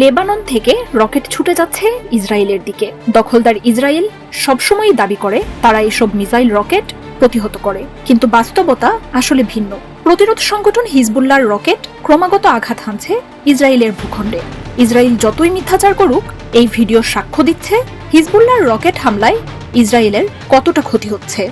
Lebanon থেকে rocket ছুটে যাচ্ছে ইসরায়েলের দিকে। দখলদার ইসরায়েল সবসময়ই দাবি করে, তারা এসব মিসাইল রকেট প্রতিহত করে। কিন্তু বাস্তবতা আসলে ভিন্ন। প্রতিরোধ সংগঠন হিজবুল্লাহর রকেট ক্রমাগত আঘাত হানছে ইসরায়েলের ভূখণ্ডে। ইসরায়েল যতই মিথ্যাচার করুক, এই ভিডিও সাক্ষ্য দিচ্ছে হিজবুল্লাহর রকেট হামলায় ইসরায়েলের কতটা ক্ষতি হচ্ছে।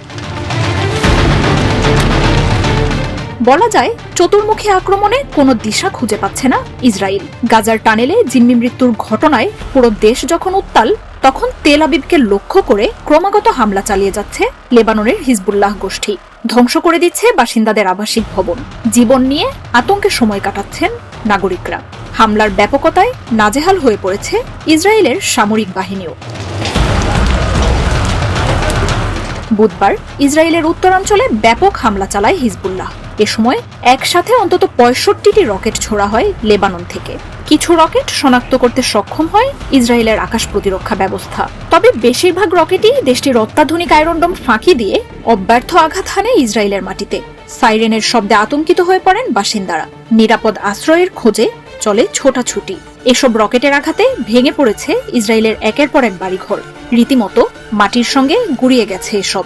বলা যায়, চতুর্মুখী আক্রমণে কোনো দিশা খুঁজে পাচ্ছে না ইসরায়েল। গাজার টানেলে জিম্মি মৃত্যুর ঘটনায় পুরো দেশ যখন উত্তাল, তখন তেল আবিবকে লক্ষ্য করে ক্রমাগত হামলা চালিয়ে যাচ্ছে লেবাননের হিজবুল্লাহ গোষ্ঠী। ধ্বংস করে দিচ্ছে বাসিন্দাদের আবাসিক ভবন। জীবন নিয়ে আতঙ্কে সময় কাটাচ্ছেন নাগরিকরা। হামলার ব্যাপকতায় নাজেহাল হয়ে পড়েছে ইসরায়েলের সামরিক বাহিনীও। বুধবার ইসরায়েলের উত্তরাঞ্চলে ব্যাপক হামলা চালায় হিজবুল্লাহ। এ সময় একসাথে অন্তত পঁয়ষট্টিটি রকেট ছোড়া হয় লেবানন থেকে। কিছু রকেট শনাক্ত করতে সক্ষম হয় ইসরায়েলের আকাশ প্রতিরক্ষা ব্যবস্থা। তবে বেশিরভাগ রকেটই দেশটির অত্যাধুনিক আয়রনডম ফাঁকি দিয়ে অব্যর্থ আঘাত হানে ইসরায়েলের মাটিতে। সাইরেনের শব্দে আতঙ্কিত হয়ে পড়েন বাসিন্দারা। নিরাপদ আশ্রয়ের খোঁজে চলে ছোটাছুটি। এসব রকেটের আঘাতে ভেঙে পড়েছে ইসরায়েলের একের পর এক বাড়িঘর। রীতিমতো মাটির সঙ্গে গুড়িয়ে গেছে এসব।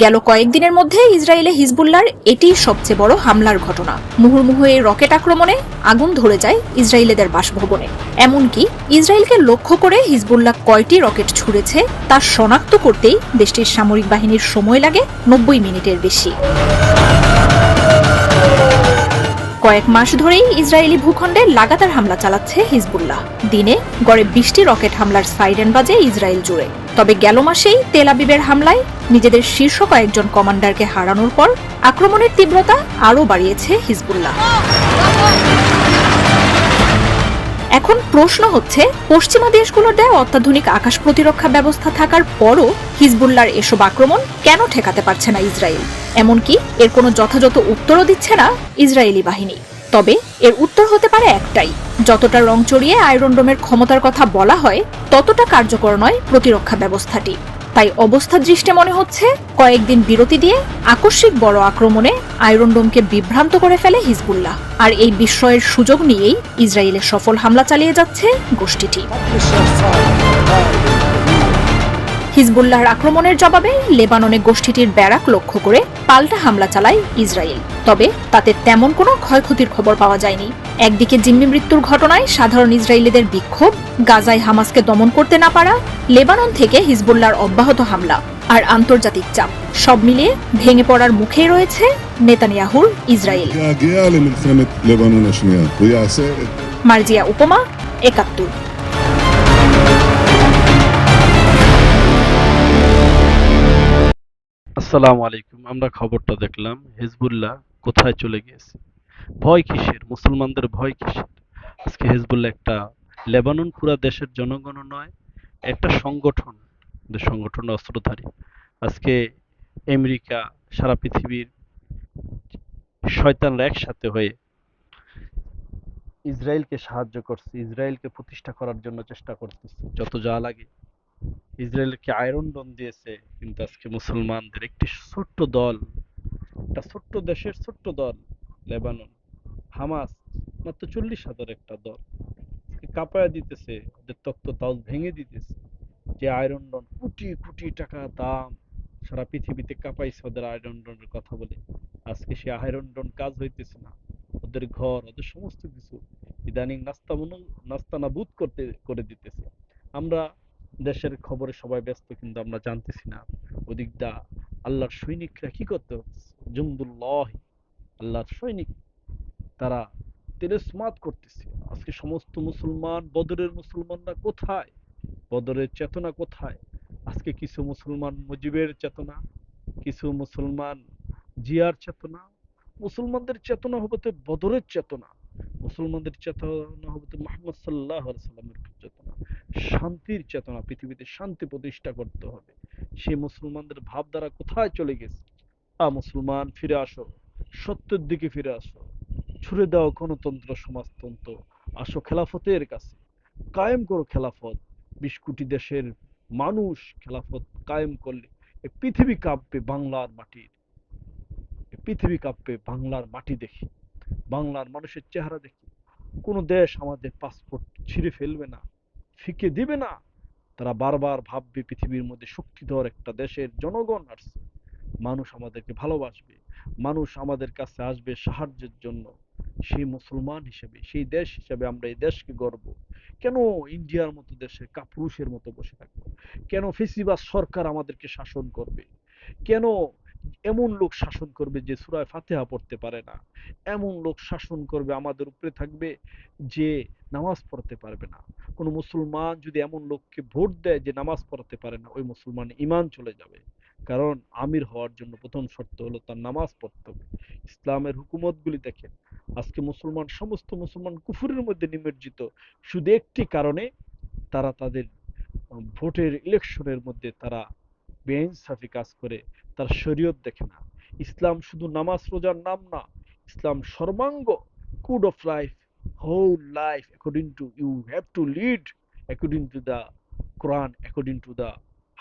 গেল কয়েকদিনের মধ্যে ইসরায়েলে হিজবুল্লার এটি সবচেয়ে বড় হামলার ঘটনা। মুহুর্মুহু এই রকেট আক্রমণে আগুন ধরে যায় ইসরায়েলিদের বাসভবনে। এমনকি ইসরায়েলকে লক্ষ্য করে হিজবুল্লাহ কয়টি রকেট ছুড়েছে তা শনাক্ত করতেই দেশটির সামরিক বাহিনীর সময় লাগে নব্বই মিনিটের বেশি। কয়েক মাস ধরেই ইসরায়েলি ভূখণ্ডে লাগাতার হামলা চালাচ্ছে হিজবুল্লাহ। দিনে গড়ে বিশটি রকেট হামলার সাইরেন বাজে ইসরায়েল জুড়ে। তবে গেল মাসেই তেল আবিবের হামলায় নিজেদের শীর্ষ কয়েকজন কমান্ডারকে হারানোর পর আক্রমণের তীব্রতা আরও বাড়িয়েছে হিজবুল্লাহ। এখন প্রশ্ন হচ্ছে, পশ্চিমা দেশগুলোর দেয় অত্যাধুনিক আকাশ প্রতিরক্ষা ব্যবস্থা থাকার পরও হিজবুল্লার এসব আক্রমণ কেন ঠেকাতে পারছে না ইসরায়েল? এমনকি এর কোনো যথাযথ উত্তরও দিচ্ছে না ইসরায়েলি বাহিনী। তবে এর উত্তর হতে পারে একটাই, যতটা রং চড়িয়ে আয়রন ডোমের ক্ষমতার কথা বলা হয়, ততটা কার্যকর নয় প্রতিরক্ষা ব্যবস্থাটি। তাই অবস্থা দৃষ্টে মনে হচ্ছে কয়েকদিন বিরতি দিয়ে আকস্মিক বড় আক্রমণে আয়রনডোমকে বিভ্রান্ত করে ফেলে হিজবুল্লাহ। আর এই বিস্ময়ের সুযোগ নিয়েই ইসরায়েলের সফল হামলা চালিয়ে যাচ্ছে গোষ্ঠীটি। হিজবুল্লাহর আক্রমণের জবাবে লেবাননে গোষ্ঠীটির ব্যারাক লক্ষ্য করে পাল্টা হামলা চালায় ইসরায়েল তবে তাতে তেমন কোনো ক্ষয়ক্ষতির খবর পাওয়া যায়নি একদিকে জিম্মি মৃত্যুর ঘটনায় সাধারণ ইসরায়েলিদের বিক্ষোভ গাজায় হামাসকে দমন করতে না পারা লেবানন থেকে হিজবুল্লাহর অব্যাহত হামলা আর আন্তর্জাতিক চাপ সব মিলিয়ে ভেঙে পড়ার মুখেই রয়েছে নেতানিয়াহুর ইসরায়েল মার্জিয়া উপমা একাত্তর আসসালামু আলাইকুম। আমরা খবরটা দেখলাম, হিজবুল্লাহ কোথায় চলে গিয়েছে? ভয় কিসের? মুসলমানদের ভয় কিসের? আজকে হিজবুল্লাহ একটা লেবানন পুরা দেশের জনগণ নয়, একটা সংগঠন সংগঠন অস্ত্রধারী। আজকে আমেরিকা, সারা পৃথিবীর শয়তানরা একসাথে হয়ে ইসরায়েলকে সাহায্য করছে, ইসরায়েলকে প্রতিষ্ঠা করার জন্য চেষ্টা করতেছে, যত যা লাগে। ইসরায়েলকে আয়রন ডোম দিয়েছে, কিন্তু আজকে মুসলমানদের একটি ছোট্ট দল, একটা ছোট্ট দেশের ছোট্ট দল, লেবানন, হামাস, মাত্র চল্লিশ হাজার একটা দল কাঁপায়া দিতেছে, ওদের তক্ত তাও ভেঙে দিতেছে, যে আয়রন ডন কোটি কোটি টাকা দাম, সারা পৃথিবীতে কাঁপাইছে ওদের আয়রন ডনের কথা বলে। আজকে সে আয়রন ডন কাজ হইতেছে না, ওদের ঘর, ওদের সমস্ত কিছু, ইদানিং নাস্তা নাস্তানাবুদ করতে, করে দিতেছে। আমরা দেশের খবরে সবাই ব্যস্ত, কিন্তু আমরা জানতেছি না। ওদিক দা আল্লাহর সৈনিকরা কি করতে? জুমদুল্লাহ, আল্লাহর সৈনিক। তারা তেরেসমাত করতেছে আজকে সমস্ত মুসলমান, বদরের মুসলমানরা কোথায়? বদরের চেতনা কোথায়? আজকে কিছু মুসলমান মুজিবের চেতনা, কিছু মুসলমান জিয়ার চেতনা। মুসলমানদের চেতনা হবে তো বদরের চেতনা। মুসলমানদের চেতনা হবে তো মোহাম্মদ সাল্লাহ সাল্লামের চেতনা। শান্তির চেতনা পৃথিবীতে শান্তি প্রতিষ্ঠা করতে হবে। সেই মুসলমানদের ভাবধারা কোথায় চলে গেছে? আ মুসলমান, ফিরে আসো। সত্যের দিকে ফিরে আসো। ছুড়ে দাও গণতন্ত্র, সমাজতন্ত্র। আসো খেলাফতের কাছে। কায়েম করো খেলাফত। বিশ কোটি দেশের মানুষ খেলাফত কায়েম করলে পৃথিবী কাঁপবে বাংলার মাটির। পৃথিবী কাঁপবে বাংলার মাটি দেখে। বাংলার মানুষের চেহারা দেখি। কোনো দেশ আমাদের পাসপোর্ট ছিঁড়ে ফেলবে না। ফিকে দিবে না। তারা বারবার ভাববে পৃথিবীর মধ্যে শক্তিধর একটা দেশের জনগণ আসছে। মানুষ আমাদেরকে ভালোবাসবে। মানুষ আমাদের কাছে আসবে সাহায্যের জন্য। সেই মুসলমান হিসেবে, সেই দেশ হিসেবে আমরা এই দেশকে গর্ব কেন ইন্ডিয়ার মতো দেশে কাপুরুষের মতো বসে থাকব? কেন ফেসিবাস সরকার আমাদেরকে শাসন করবে? কেন এমন লোক শাসন করবে যে সুরায় ফাতেহা পড়তে পারে না। এমন লোক শাসন করবে আমাদের উপরে থাকবে যে নামাজ পড়তে পারবে না। কোনো মুসলমান যদি এমন লোককে ভোট দেয় যে নামাজ পড়তে পারে না, ওই মুসলমান ইমান চলে যাবে। কারণ আমির হওয়ার জন্য প্রথম শর্ত হলো তার নামাজ পড়তে হবে। ইসলামের হুকুমতগুলি দেখেন, আজকে মুসলমান, সমস্ত মুসলমান কুফুরের মধ্যে নিমজ্জিত। শুধু একটি কারণে তারা তাদের ভোটের ইলেকশনের মধ্যে তারা বেইনসাফি কাজ করে। তার শরীয়ত দেখে না। ইসলাম শুধু নামাজ রোজার নাম না, ইসলাম সর্বাঙ্গ code of life whole life according to you have to lead according to the Quran according to the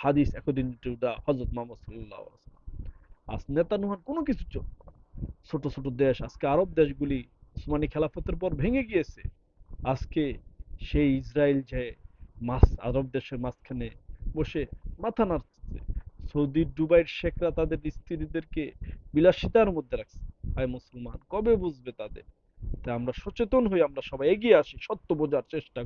hadith according to the Hazrat Mohammad সাল্লাহ আজ নেতা নুহান কোনো কিছু চলবে না। ছোট ছোট দেশ, আজকে আরব দেশগুলি উসমানী খেলাফতের পর ভেঙে গিয়েছে। আজকে সেই ইসরায়েল যে মাছ, আরব দেশের মাঝখানে বসে মাথা নাড়ছে সৌদি, দুবাইয়ের শেখরা তাদের স্ত্রীদেরকে বিলাসিতার মধ্যে রাখছে। ভাই মুসলমান, কবে বুঝবে তাদের? তা আমরা সচেতন হই আমরা সবাই এগিয়ে আসি, সত্য বোঝার চেষ্টা